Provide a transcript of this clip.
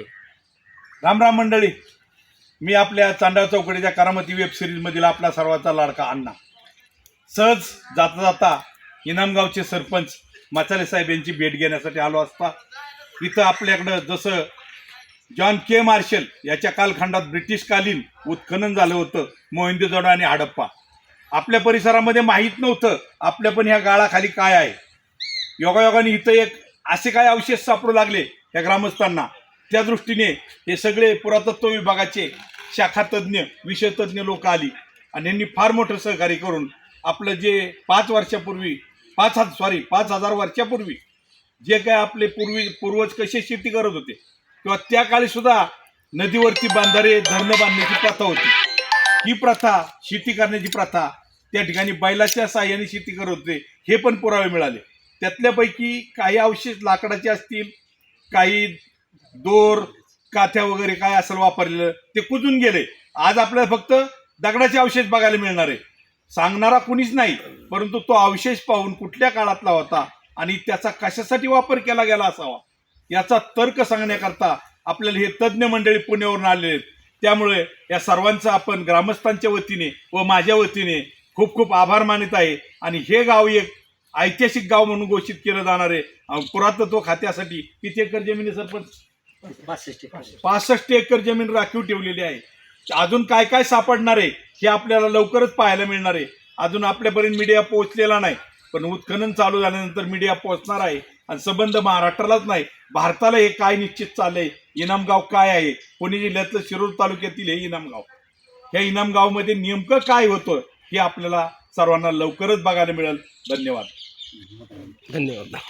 नमस्ते राम राम मंडळी. मी आपल्या चांडा चौकडीच्या करामती वेब सिरीजमधील आपला सर्वांचा लाडका अण्णा. सहज जाता जाता इनामगावचे सरपंच माचाले साहेब यांची भेट घेण्यासाठी आलो असता. इथं आपल्याकडं जसं जॉन के मार्शल याच्या कालखंडात ब्रिटिशकालीन उत्खनन झालं होतं मोहिंदेजोडो आणि हडप्पा. आपल्या परिसरामध्ये माहीत नव्हतं आपल्या पण ह्या गाळाखाली काय आहे. योगायोगाने इथं एक असे काय अवशेष सापडू लागले या ग्रामस्थांना. त्या दृष्टीने हे सगळे पुरातत्व विभागाचे शाखातज्ञ विषयतज्ञ लोक आली. आणि यांनी फार मोठं सहकार्य करून आपलं जे पाच वर्षापूर्वी पाच हजार सॉरी पाच हजार वर्षापूर्वी जे काय आपले पूर्वी पूर्वज कसे शेती करत होते किंवा त्या काळी सुद्धा नदीवरती बांधारे धरणं बांधण्याची प्रथा होती. ही प्रथा शेती करण्याची प्रथा त्या ठिकाणी बैलाच्या साह्याने शेती करत होते हे पण पुरावे मिळाले. त्यातल्यापैकी काही अवशेष लाकडाचे असतील काही दोर काथ्या वगैरे काय असेल वापरलेलं ते कुजून गेले. आज आपल्याला फक्त दगडाचे अवशेष बघायला मिळणार आहे. सांगणारा कुणीच नाही परंतु तो अवशेष पाहून कुठल्या काळातला होता आणि त्याचा कशासाठी वापर केला गेला असावा? याचा तर्क सांगण्याकरता आपल्याला हे तज्ज्ञ मंडळी पुण्यावरून आलेले आहेत. त्यामुळे या सर्वांचा आपण ग्रामस्थांच्या वतीने व माझ्या वतीने खूप खूप आभार मानित आहे. आणि हे गाव एक ऐतिहासिक गाव म्हणून घोषित केलं जाणार आहे. पुरातत्व खात्यासाठी किती एकर जमिनी सरपंच? पासष्ट एकर जमीन राखीव ठेवलेली आहे. अजून काय काय सापडणार आहे हे आपल्याला लवकरच पाहायला मिळणार आहे. अजून आपल्यापर्यंत मीडिया पोहोचलेला नाही. पण उत्खनन चालू झाल्यानंतर मीडिया पोहोचणार आहे. आणि संबंध महाराष्ट्रालाच नाही. भारताला हे काय निश्चित चाललंय इनामगाव काय आहे? पुणे जिल्ह्यातलं शिरूर तालुक्यातील हे इनामगाव. या इनामगावमध्ये नेमकं काय होतं हे आपल्याला सर्वांना लवकरच बघायला मिळेल. धन्यवाद. धन्यवाद.